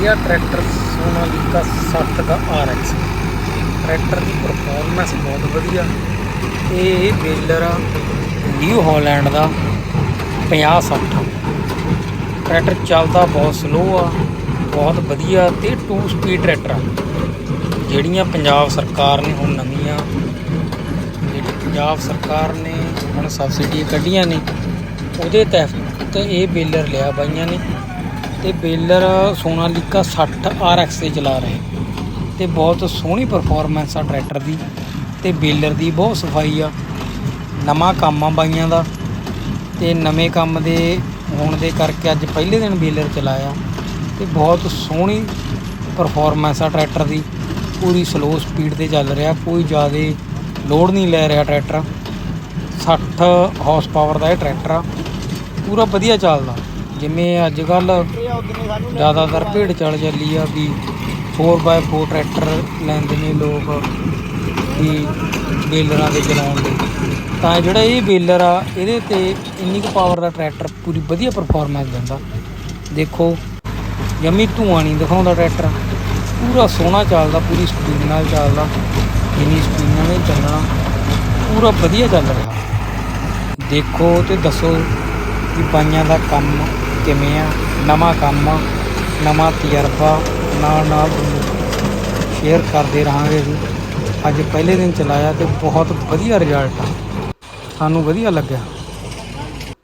ਵਧੀਆ ਟਰੈਕਟਰ ਸੋਨਾ ਸੋਨਾਲੀਕਾ ਸੱਤ ਦਾ RX ਟਰੈਕਟਰ ਦੀ ਪਰਫਾਰਮੈਂਸ ਬਹੁਤ ਵਧੀਆ। ਇਹ ਬੇਲਰ ਆ, ਨਿਊ ਹਾਲੈਂਡ ਦਾ 50 60 ਟਰੈਕਟਰ ਚੱਲਦਾ ਬਹੁਤ ਸਲੋ ਆ, ਬਹੁਤ ਵਧੀਆ ਤੇ 2 ਸਪੀਡ ਟਰੈਕਟਰ ਆ। ਜਿਹੜੀਆਂ ਪੰਜਾਬ ਸਰਕਾਰ ਨੇ ਹੁਣ ਨਵੀਆਂ, ਜਿਹੜੀ ਪੰਜਾਬ ਸਰਕਾਰ ਨੇ ਹੁਣ ਸਬਸਿਡੀ ਕੱਢੀਆਂ ਨੇ, ਉਹਦੇ ਤਹਿਤ ਇਹ ਬੇਲਰ ਲਿਆ ਬਾਈਆਂ ਨੇ। ਤੇ ਬੇਲਰ ਸੋਨਾਲੀਕਾ 60 RX ਤੇ ਚਲਾ ਰਹੇ। ਤੇ ਬਹੁਤ ਸੋਹਣੀ ਪਰਫਾਰਮੈਂਸ ਆ ਟਰੈਕਟਰ ਦੀ ਤੇ ਬੇਲਰ ਦੀ ਬਹੁਤ ਸਫ਼ਾਈ ਆ। ਨਵਾਂ ਕੰਮ ਆ ਬਾਈਆਂ ਦਾ ਤੇ ਨਵੇਂ ਕੰਮ ਦੇ ਹੋਣ ਦੇ ਕਰਕੇ ਅੱਜ ਪਹਿਲੇ ਦਿਨ ਬੇਲਰ ਚਲਾਇਆ। ਤੇ ਬਹੁਤ ਸੋਹਣੀ ਪਰਫਾਰਮੈਂਸ ਆ ਟਰੈਕਟਰ ਦੀ। ਪੂਰੀ ਸਲੋ ਸਪੀਡ ਤੇ ਚੱਲ ਰਿਹਾ, ਕੋਈ ਜ਼ਿਆਦਾ ਲੋਡ ਨਹੀਂ ਲੈ ਰਿਹਾ ਟਰੈਕਟਰ 60 ਹਾਰਸ ਪਾਵਰ ਦਾ ਇਹ ਟਰੈਕਟਰ ਆ। ਪੂਰਾ ਵਧੀਆ ਚੱਲਦਾ। ਜਿਵੇਂ ਅੱਜ ਕੱਲ ਜ਼ਿਆਦਾਤਰ ਭੇਡ ਚੱਲ ਚੱਲੀ ਆ ਵੀ 4x4 ਟਰੈਕਟਰ ਲੈਂਦੇ ਨੇ ਲੋਕ ਵੀ ਬੇਲਰਾਂ ਦੇ ਚਲਾਉਣ ਲਈ। ਤਾਂ ਜਿਹੜਾ ਇਹ ਬੇਲਰ ਆ, ਇਹਦੇ ਤੇ ਇੰਨੀ ਕੁ ਪਾਵਰ ਦਾ ਟਰੈਕਟਰ ਪੂਰੀ ਵਧੀਆ ਪਰਫਾਰਮੈਂਸ ਦਿੰਦਾ। ਦੇਖੋ ਜਮੀ ਧੂਆਂ ਨਹੀਂ ਦਿਖਾਉਂਦਾ ਟਰੈਕਟਰ ਪੂਰਾ ਸੋਹਣਾ ਚੱਲਦਾ, ਪੂਰੀ ਸਪੀਡ ਨਾਲ ਚੱਲਦਾ। ਇੰਨੀ ਸਪੀਡ ਨਾਲ ਚੱਲਣਾ। ਪੂਰਾ ਵਧੀਆ ਚੱਲ ਰਿਹਾ। ਦੇਖੋ ਤੇ ਦੱਸੋ ਕਿ ਬਾਈਆਂ ਦਾ ਕੰਮ ਕਿਵੇਂ ਆ? ਨਵਾਂ ਕੰਮ ਨਵਾਂ ਤਜਰਬਾ, ਨਾਲ ਨਾਲ ਸ਼ੇਅਰ ਕਰਦੇ ਰਹਾਂਗੇ ਜੀ। ਅੱਜ ਪਹਿਲੇ ਦਿਨ ਚਲਾਇਆ ਤੇ ਬਹੁਤ ਵਧੀਆ ਰਿਜ਼ਲਟ ਆ। ਸਾਨੂੰ ਵਧੀਆ ਲੱਗਿਆ।